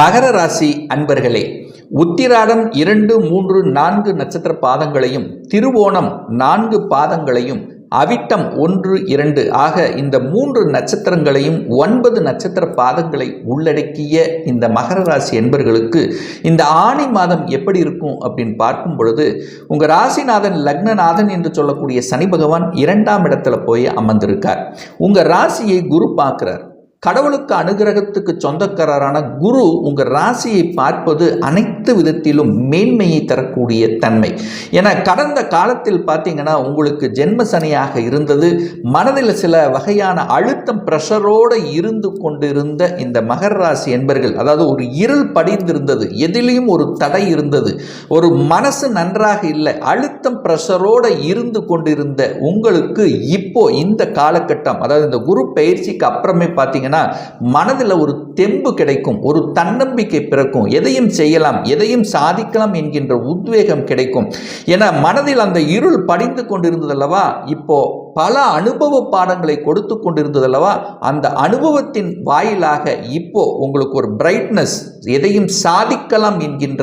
மகர ராசி அன்பர்களே உத்திராடம் இரண்டு மூன்று நான்கு நட்சத்திர பாதங்களையும் திருவோணம் நான்கு பாதங்களையும் அவிட்டம் ஒன்று இரண்டு ஆக இந்த மூன்று நட்சத்திரங்களையும் ஒன்பது நட்சத்திர பாதங்களை உள்ளடக்கிய இந்த மகர ராசி என்பர்களுக்கு இந்த ஆணி மாதம் எப்படி இருக்கும் அப்படின்னு பார்க்கும் பொழுது உங்கள் ராசிநாதன் லக்னநாதன் என்று சொல்லக்கூடிய சனி பகவான் இரண்டாம் இடத்துல போய் அமர்ந்திருக்கார். உங்கள் ராசியை குரு பார்க்குறார். கடவுளுக்கு அனுகிரகத்துக்கு சொந்தக்காரரான குரு உங்கள் ராசியை பார்ப்பது அனைத்து விதத்திலும் மேன்மையை தரக்கூடிய தன்மை. என கடந்த காலத்தில் பார்த்தீங்கன்னா உங்களுக்கு ஜென்ம சனியாக இருந்தது. மனதில் சில வகையான அழுத்தம் ப்ரெஷரோடு இருந்து கொண்டிருந்த இந்த மகர ராசி என்பர்கள் அதாவது ஒரு இருள் படிந்திருந்தது எதிலையும் ஒரு தடை இருந்தது ஒரு மனசு நன்றாக இல்லை அழுத்தம் ப்ரெஷரோடு இருந்து கொண்டிருந்த உங்களுக்கு இப்போ இந்த காலகட்டம் அதாவது இந்த குரு பயிற்சிக்கு அப்புறமே பார்த்தீங்கன்னா மனதில் ஒரு தெம்பு கிடைக்கும் ஒரு தன்னம்பிக்கை பிறக்கும். எதையும் செய்யலாம் எதையும் சாதிக்கலாம் என்கின்ற உத்வேகம் கிடைக்கும். என மனதில் அந்த இருள் படிந்து கொண்டிருந்ததல்லவா இப்போ பல அனுபவ பாடங்களை கொடுத்து கொண்டிருந்ததல்லவா? அந்த அனுபவத்தின் வாயிலாக இப்போ உங்களுக்கு ஒரு பிரைட்னஸ் எதையும் சாதிக்கலாம் என்கின்ற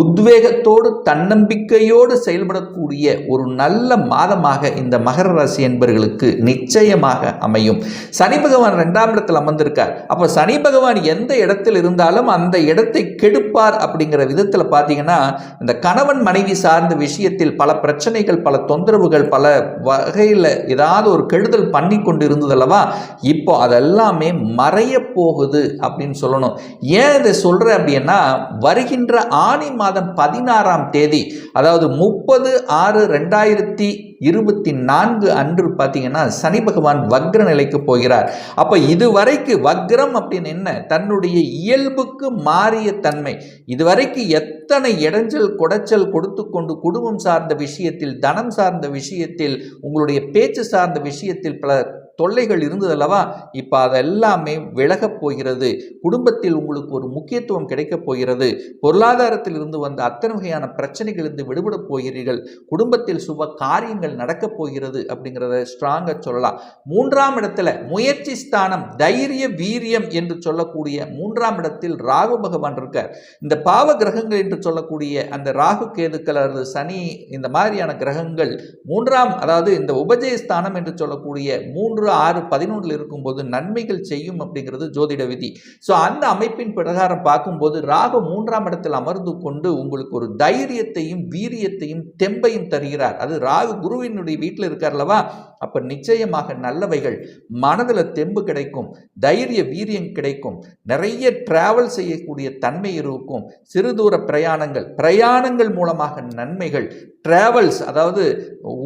உத்வேகத்தோடு தன்னம்பிக்கையோடு செயல்படக்கூடிய ஒரு நல்ல மாதமாக இந்த மகர ராசி என்பவர்களுக்கு நிச்சயமாக அமையும். சனி பகவான் ரெண்டாம் இடத்தில் அமர்ந்திருக்கார். அப்போ சனி பகவான் எந்த இடத்தில் இருந்தாலும் அந்த இடத்தை கெடுப்பார் அப்படிங்கிற விதத்தில் பார்த்தீங்கன்னா இந்த கணவன் மனைவி சார்ந்த விஷயத்தில் பல பிரச்சனைகள் பல தொந்தரவுகள் பல வகையில் ஏதாவது ஒரு கெடுதல் பண்ணி கொண்டு இருந்ததல்லவா இப்போ அதெல்லாமே மறைய போகுது அப்படின்னு சொல்லணும். ஏன் இதை சொல்கிறேன் அப்படின்னா வருகின்ற ஆணி மாதம் பதினாறாம் தேதி அதாவது முப்பது ஆறு ரெண்டாயிரத்தி இருபத்தி நான்கு அன்று பார்த்தீங்கன்னா சனி பகவான் வக்ர நிலைக்கு போகிறார். அப்போ இதுவரைக்கு வக்ரம் அப்படின்னு என்ன? தன்னுடைய இயல்புக்கு மாறிய தன்மை. இதுவரைக்கு எத்தனை இடைஞ்சல் குடைச்சல் கொடுத்து கொண்டு குடும்பம் சார்ந்த விஷயத்தில் தனம் சார்ந்த விஷயத்தில் உங்களுடைய பேச்சு சார்ந்த விஷயத்தில் பல தொல்லைகள் இருந்தது அல்லவா? இப்போ அதெல்லாமே விலகப் போகிறது. குடும்பத்தில் உங்களுக்கு ஒரு முக்கியத்துவம் கிடைக்கப் போகிறது. பொருளாதாரத்தில் இருந்து வந்த அத்தனை வகையான பிரச்சனைகளிலிருந்து விடுபடப் போகிறீர்கள். குடும்பத்தில் சுப காரியங்கள் நடக்கப் போகிறது அப்படிங்கிறத ஸ்ட்ராங்காக சொல்லலாம். மூன்றாம் இடத்துல முயற்சி ஸ்தானம் தைரிய வீரியம் என்று சொல்லக்கூடிய மூன்றாம் இடத்தில் ராகு பகவான் இருக்கார். இந்த பாவ கிரகங்கள் என்று சொல்லக்கூடிய அந்த ராகு கேதுக்கள் அல்லது சனி இந்த மாதிரியான கிரகங்கள் மூன்றாம் அதாவது இந்த உபஜயஸ்தானம் என்று சொல்லக்கூடிய மூன்று ஆறு பதினொன்றில் இருக்கும்போது நன்மைகள் செய்யும் அப்படிங்கிறது ஜோதிட விதி. ஸோ அந்த அமைப்பின் பிரகாரம் பார்க்கும்போது ராகு மூன்றாம் இடத்தில் அமர்ந்து கொண்டு உங்களுக்கு ஒரு தைரியத்தையும் வீரியத்தையும் தெம்பையும் தருகிறார். அது ராகு குருவினுடைய வீட்டில் இருக்கார்லவா அப்போ நிச்சயமாக நல்லவைகள். மனதில் தெம்பு கிடைக்கும் தைரிய வீரியம் கிடைக்கும் நிறைய டிராவல் செய்யக்கூடிய தன்மை இருக்கும் சிறு தூர பிரயாணங்கள் பிரயாணங்கள் மூலமாக நன்மைகள் டிராவல்ஸ் அதாவது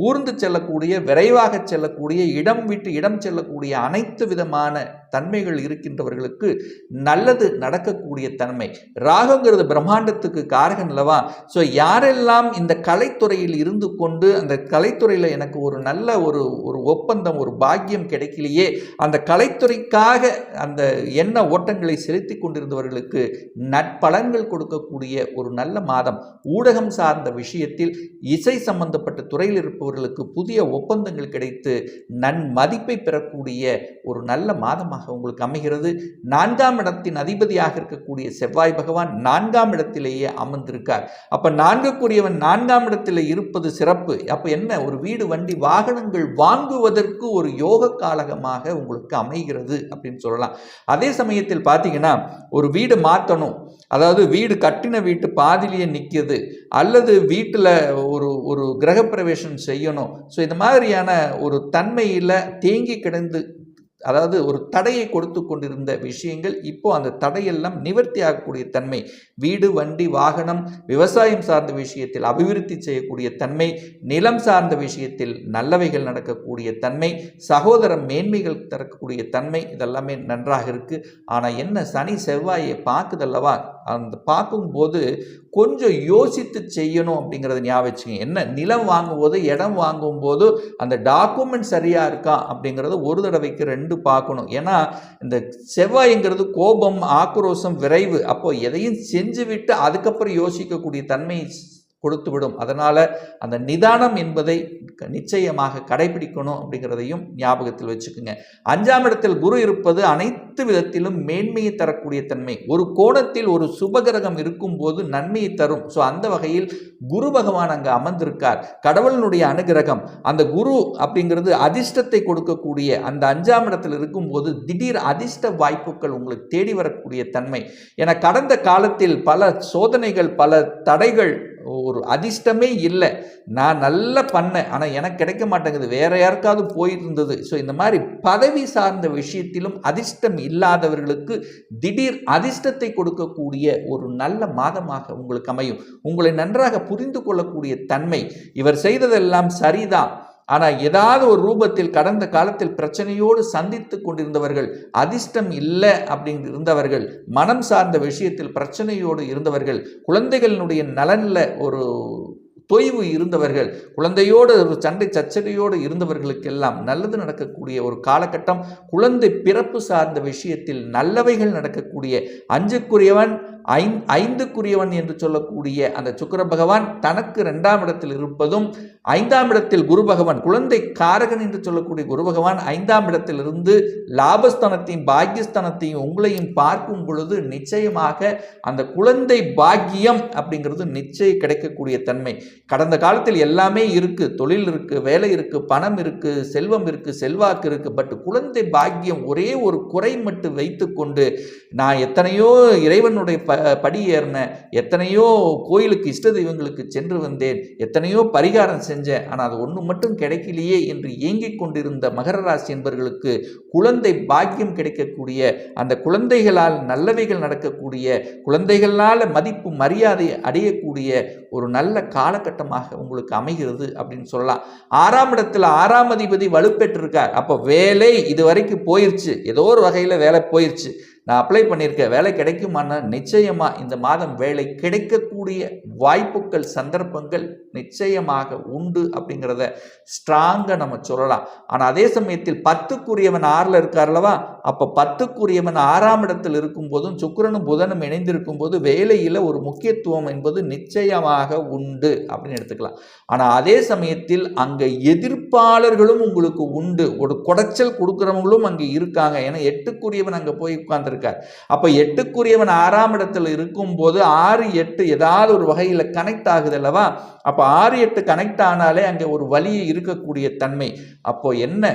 ஊர்ந்து செல்லக்கூடிய விரைவாக செல்லக்கூடிய இடம் விட்டு இடம் செல்லக்கூடிய அனைத்து விதமான தன்மைகள் இருக்கின்றவர்களுக்கு நல்லது நடக்கக்கூடிய தன்மை. ராகுங்கிறது பிரம்மாண்டத்துக்கு காரகம் அல்லவா? ஸோ யாரெல்லாம் இந்த கலைத்துறையில் இருந்து கொண்டு அந்த கலைத்துறையில் எனக்கு ஒரு நல்ல ஒரு ஒரு ஒப்பந்தம் ஒரு பாக்கியம் கிடைக்கலையே அந்த கலைத்துறைக்காக அந்த எண்ண ஓட்டங்களை செலுத்தி கொண்டிருந்தவர்களுக்கு நட்பலன்கள் கொடுக்கக்கூடிய ஒரு நல்ல மாதம். ஊடகம் சார்ந்த விஷயத்தில் இசை சம்பந்தப்பட்ட துறையில் இருப்பவர்களுக்கு புதிய ஒப்பந்தங்கள் கிடைத்து நன் மதிப்பை பெறக்கூடிய ஒரு நல்ல மாதமாக உங்களுக்கு அமைகிறது. நான்காம் இடத்தின் அதிபதியாக இருக்கக்கூடிய செவ்வாய் பகவான் நான்காம் இடத்திலேயே அமர்ந்திருக்கார். அப்போ நான்குக்குரியவன் நான்காம் இடத்தில் இருப்பது சிறப்பு. அப்போ என்ன? ஒரு வீடு வண்டி வாகனங்கள் வாங்குவதற்கு ஒரு யோக காலகமாக உங்களுக்கு அமைகிறது அப்படின்னு சொல்லலாம். அதே சமயத்தில் பார்த்தீங்கன்னா ஒரு வீடு மாற்றணும். அதாவது வீடு கட்டின வீட்டு பாதிலேயே நிற்கிது அல்லது வீட்டில் ஒரு ஒரு கிரகப்பிரவேசம் செய்யணும். ஸோ இந்த மாதிரியான ஒரு தன்மையில் தேங்கி கிடந்து அதாவது ஒரு தடையை கொடுத்து கொண்டிருந்த விஷயங்கள் இப்போ அந்த தடையெல்லாம் நிவர்த்தி ஆகக்கூடிய தன்மை வீடு வண்டி வாகனம் விவசாயம் சார்ந்த விஷயத்தில் அபிவிருத்தி செய்யக்கூடிய தன்மை நிலம் சார்ந்த விஷயத்தில் நல்லவைகள் நடக்கக்கூடிய தன்மை சகோதர மேன்மைகள் திறக்கக்கூடிய தன்மை இதெல்லாமே நன்றாக இருக்குது ஆனால் என்ன சனி செவ்வாயை பார்க்குதல்லவா அந்த பார்க்கும்போது கொஞ்சம் யோசித்து செய்யணும் அப்படிங்கிறத ஞாபகம் என்ன? நிலம் வாங்கும்போது இடம் வாங்கும்போது அந்த டாக்குமெண்ட் சரியாக இருக்கா அப்படிங்கிறத ஒரு தடவைக்கு ரெண்டு பார்க்கணும். ஏன்னா இந்த செவ்வாய்ங்கிறது கோபம் ஆக்ரோஷம் விரைவு. அப்போ எதையும் செஞ்சு விட்டு அதுக்கப்புறம் யோசிக்கக்கூடிய தன்மை கொடுத்துவிடும். அதனால் அந்த நிதானம் என்பதை நிச்சயமாக கடைபிடிக்கணும் அப்படிங்கிறதையும் ஞாபகத்தில் வச்சுக்கோங்க. அஞ்சாம் இடத்தில் குரு இருப்பது அனைத்து விதத்திலும் மேன்மையை தரக்கூடிய தன்மை. ஒரு கோணத்தில் ஒரு சுபகிரகம் இருக்கும்போது நன்மையை தரும். ஸோ அந்த வகையில் குரு பகவான் அங்கே அமர்ந்திருக்கார். கடவுளினுடைய அனுகிரகம் அந்த குரு அப்படிங்கிறது அதிர்ஷ்டத்தை கொடுக்கக்கூடிய அந்த அஞ்சாம் இடத்தில் இருக்கும்போது திடீர் அதிர்ஷ்ட வாய்ப்புகள் உங்களுக்கு தேடி வரக்கூடிய தன்மை. என கடந்த காலத்தில் பல சோதனைகள் பல தடைகள் ஒரு அதிர்ஷ்டமே இல்லை. நான் நல்லா பண்ணேன். ஆனால் எனக்கு கிடைக்க மாட்டேங்குது. வேற யாருக்காவது போயிருந்தது. ஸோ இந்த மாதிரி பதவி சார்ந்த விஷயத்திலும் அதிர்ஷ்டம் இல்லாதவர்களுக்கு திடீர் அதிர்ஷ்டத்தை கொடுக்கக்கூடிய ஒரு நல்ல மாதமாக உங்களுக்கு அமையும். உங்களை நன்றாக புரிந்து கொள்ளக்கூடிய தன்மை. இவர் செய்ததெல்லாம் சரிதான். ஆனால் ஏதாவது ஒரு ரூபத்தில் கடந்த காலத்தில் பிரச்சனையோடு சந்தித்து கொண்டிருந்தவர்கள் அதிர்ஷ்டம் இல்லை அப்படின்னு இருந்தவர்கள் மனம் சார்ந்த விஷயத்தில் பிரச்சனையோடு இருந்தவர்கள் குழந்தைகளினுடைய நலனில் ஒரு தொய்வு இருந்தவர்கள் குழந்தையோடு ஒரு சண்டை சச்சரியோடு இருந்தவர்களுக்கெல்லாம் நல்லது நடக்கக்கூடிய ஒரு காலகட்டம் குழந்தை பிறப்பு சார்ந்த விஷயத்தில் நல்லவைகள் நடக்கக்கூடிய அஞ்சுக்குரியவன் ஐந் ஐந்துக்குரியவன் என்று சொல்லக்கூடிய அந்த சுக்கர பகவான் தனக்கு ரெண்டாம் இடத்தில் இருப்பதும் ஐந்தாம் இடத்தில் குரு பகவான் குழந்தை காரகன் என்று சொல்லக்கூடிய குரு பகவான் ஐந்தாம் இடத்திலிருந்து லாபஸ்தானத்தையும் பாக்கியஸ்தானத்தையும் உங்களையும் பார்க்கும் பொழுது நிச்சயமாக அந்த குழந்தை பாக்கியம் அப்படிங்கிறது நிச்சயம் கிடைக்கக்கூடிய தன்மை. கடந்த காலத்தில் எல்லாமே இருக்குது தொழில் இருக்குது வேலை இருக்குது பணம் இருக்குது செல்வம் இருக்குது செல்வாக்கு இருக்குது பட் குழந்தை பாக்கியம் ஒரே ஒரு குறை மட்டும் வைத்துக்கொண்டு நான் எத்தனையோ இறைவனுடைய ப படி ஏறினேன் எத்தனையோ கோயிலுக்கு இஷ்ட தெய்வங்களுக்கு சென்று வந்தேன் எத்தனையோ பரிகாரம் செஞ்சேன் ஆனால் அது ஒன்று மட்டும் கிடைக்கலையே என்று இயங்கிக் கொண்டிருந்த மகர ராசி என்பவர்களுக்கு குழந்தை பாக்கியம் கிடைக்கக்கூடிய அந்த குழந்தைகளால் நல்லவைகள் நடக்கக்கூடிய குழந்தைகளால் மதிப்பு மரியாதை அடையக்கூடிய ஒரு நல்ல காலகட்டமாக உங்களுக்கு அமைகிறது அப்படின்னு சொல்லலாம். ஆறாம் இடத்துல ஆறாம் அதிபதி வலுப்பெற்றிருக்கார். அப்போ வேலை இது வரைக்கும் போயிருச்சு. ஏதோ ஒரு வகையில் வேலை போயிருச்சு. நான் அப்ளை பண்ணியிருக்கேன். வேலை கிடைக்குமானா? நிச்சயமாக இந்த மாதம் வேலை கிடைக்கக்கூடிய வாய்ப்புகள் சந்தர்ப்பங்கள் நிச்சயமாக உண்டு அப்படிங்கிறத ஸ்ட்ராங்காக நம்ம சொல்லலாம். ஆனால் அதே சமயத்தில் பத்துக்குரியவன் ஆறில் இருக்கார்லவா அப்போ பத்துக்குரியவன் ஆறாம் இடத்தில் இருக்கும்போதும் சுக்கிரனும் புதனும் இணைந்திருக்கும் போது வேலையில் ஒரு முக்கியத்துவம் என்பது நிச்சயமாக உண்டு அப்படின்னு எடுத்துக்கலாம். ஆனால் அதே சமயத்தில் அங்கே எதிர்ப்பாளர்களும் உங்களுக்கு உண்டு. ஒரு குடைச்சல் கொடுக்குறவங்களும் அங்கே இருக்காங்க. ஏன்னா எட்டுக்குரியவன் அங்கே போய் உட்கார்ந்துருக்கார். அப்போ எட்டுக்குரியவன் ஆறாம் இடத்தில் இருக்கும்போது ஆறு எட்டு ஏதாவது ஒரு வகையில் கனெக்ட் ஆகுது அல்லவா? அப்போ ஆறு எட்டு கனெக்ட் ஆனாலே அங்கே ஒரு வழி இருக்கக்கூடிய தன்மை. அப்போது என்ன?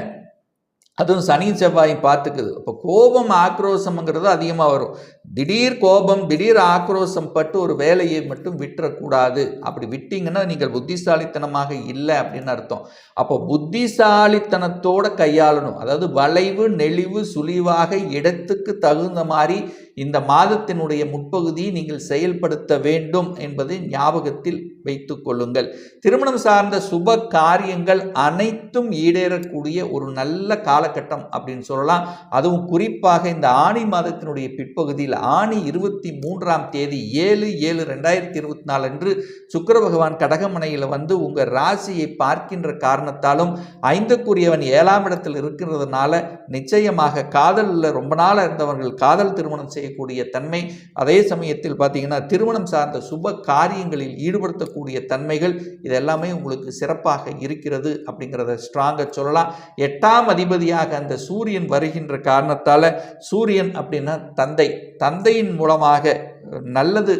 அதுவும் சனி செவ்வாயும் பார்த்துக்குது. அப்போ கோபம் ஆக்ரோஷம்ங்கிறது அதிகமாக வரும். திடீர் கோபம் திடீர் ஆக்ரோஷம் பட்டு ஒரு வேலையை மட்டும் விட்டுறக்கூடாது. அப்படி விட்டீங்கன்னா நீங்கள் புத்திசாலித்தனமாக இல்லை அப்படின்னு அர்த்தம். அப்போ புத்திசாலித்தனத்தோட கையாளணும். அதாவது வளைவு நெளிவு சுழிவாக இடத்துக்கு தகுந்த மாதிரி இந்த மாதத்தினுடைய முற்பகுதியை நீங்கள் செயல்படுத்த வேண்டும் என்பதை ஞாபகத்தில் வைத்துக் கொள்ளுங்கள். திருமணம் சார்ந்த சுப காரியங்கள் அனைத்தும் ஈடேறக்கூடிய ஒரு நல்ல காலகட்டம் அப்படின்னு சொல்லலாம். அதுவும் குறிப்பாக இந்த ஆணி மாதத்தினுடைய பிற்பகுதியில் ஆணி இருபத்தி மூன்றாம் தேதி ஏழு ஏழு ரெண்டாயிரத்தி இருபத்தி நாலு அன்று சுக்கர பகவான் கடகமனையில் வந்து உங்கள் ராசியை பார்க்கின்ற காரணத்தாலும் ஐந்துக்குரியவன் ஏழாம் இடத்தில் இருக்கிறதுனால நிச்சயமாக காதலில் ரொம்ப நாளாக இருந்தவர்கள் காதல் திருமணம் செய்ய செய்யக்கூடிய தன்மை. அதே சமயத்தில் பார்த்தீங்கன்னா திருமணம் சார்ந்த சுப காரியங்களில் ஈடுபடுத்தக்கூடிய தன்மைகள் இதெல்லாமே உங்களுக்கு சிறப்பாக இருக்கிறது அப்படிங்கிறத ஸ்ட்ராங்காக சொல்லலாம். எட்டாம் அதிபதியாக அந்த சூரியன் வருகின்ற காரணத்தால் சூரியன் அப்படின்னா தந்தை. தந்தையின் மூலமாக நல்லது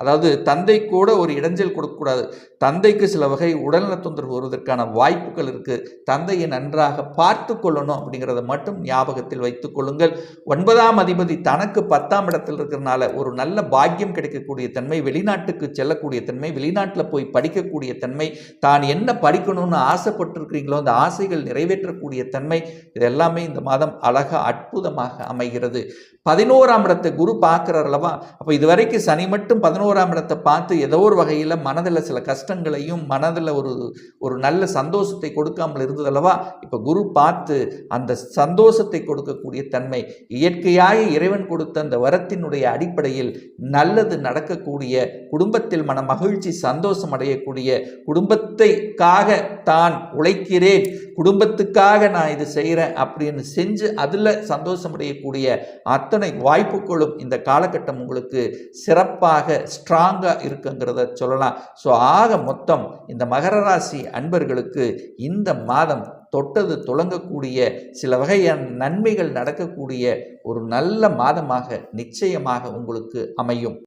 அதாவது தந்தை கூட ஒரு இடைஞ்சல் கொடுக்கக்கூடாது. தந்தைக்கு சில வகை உடல்நல தொந்தரவு வருவதற்கான வாய்ப்புகள் இருக்குது தந்தையை நன்றாக பார்த்து கொள்ளணும் அப்படிங்கிறத மட்டும் ஞாபகத்தில் வைத்து கொள்ளுங்கள். ஒன்பதாம் அதிபதி தனக்கு பத்தாம் இடத்தில் இருக்கிறனால ஒரு நல்ல பாக்கியம் கிடைக்கக்கூடிய தன்மை வெளிநாட்டுக்கு செல்லக்கூடிய தன்மை வெளிநாட்டில் போய் படிக்கக்கூடிய தன்மை தான் என்ன படிக்கணும்னு ஆசைப்பட்டிருக்கிறீங்களோ அந்த ஆசைகள் நிறைவேற்றக்கூடிய தன்மை இது எல்லாமே இந்த மாதம் அழகாக அற்புதமாக அமைகிறது. பதினோராம் இடத்தை குரு பார்க்குறாரலவா அப்போ இது வரைக்கும் சனி மட்டும் பதினோராம் இடத்தை பார்த்து ஏதோ ஒரு வகையில் மனதில் சில கஷ்டங்களையும் மனதில் ஒரு ஒரு நல்ல சந்தோஷத்தை கொடுக்காமல் இருந்தது அல்லவா? இப்போ குரு பார்த்து அந்த சந்தோஷத்தை கொடுக்கக்கூடிய தன்மை இயற்கையாக இறைவன் கொடுத்த அந்த வரத்தினுடைய அடிப்படையில் நல்லது நடக்கக்கூடிய குடும்பத்தில் மன மகிழ்ச்சி சந்தோஷம் அடையக்கூடிய குடும்பத்தைக்காக தான் உழைக்கிறேன். குடும்பத்துக்காக நான் இது செய்கிறேன் அப்படின்னு செஞ்சு அதில் சந்தோஷமடையக்கூடிய அத்தனை வாய்ப்புகளும் இந்த காலகட்டம் உங்களுக்கு சிறப்பாக ஸ்ட்ராங்காக இருக்குங்கிறத சொல்லலாம். ஸோ ஆக மொத்தம் இந்த மகர ராசி அன்பர்களுக்கு இந்த மாதம் தொட்டது துளங்கக்கூடிய சில வகையான நன்மைகள் நடக்கக்கூடிய ஒரு நல்ல மாதமாக நிச்சயமாக உங்களுக்கு அமையும்.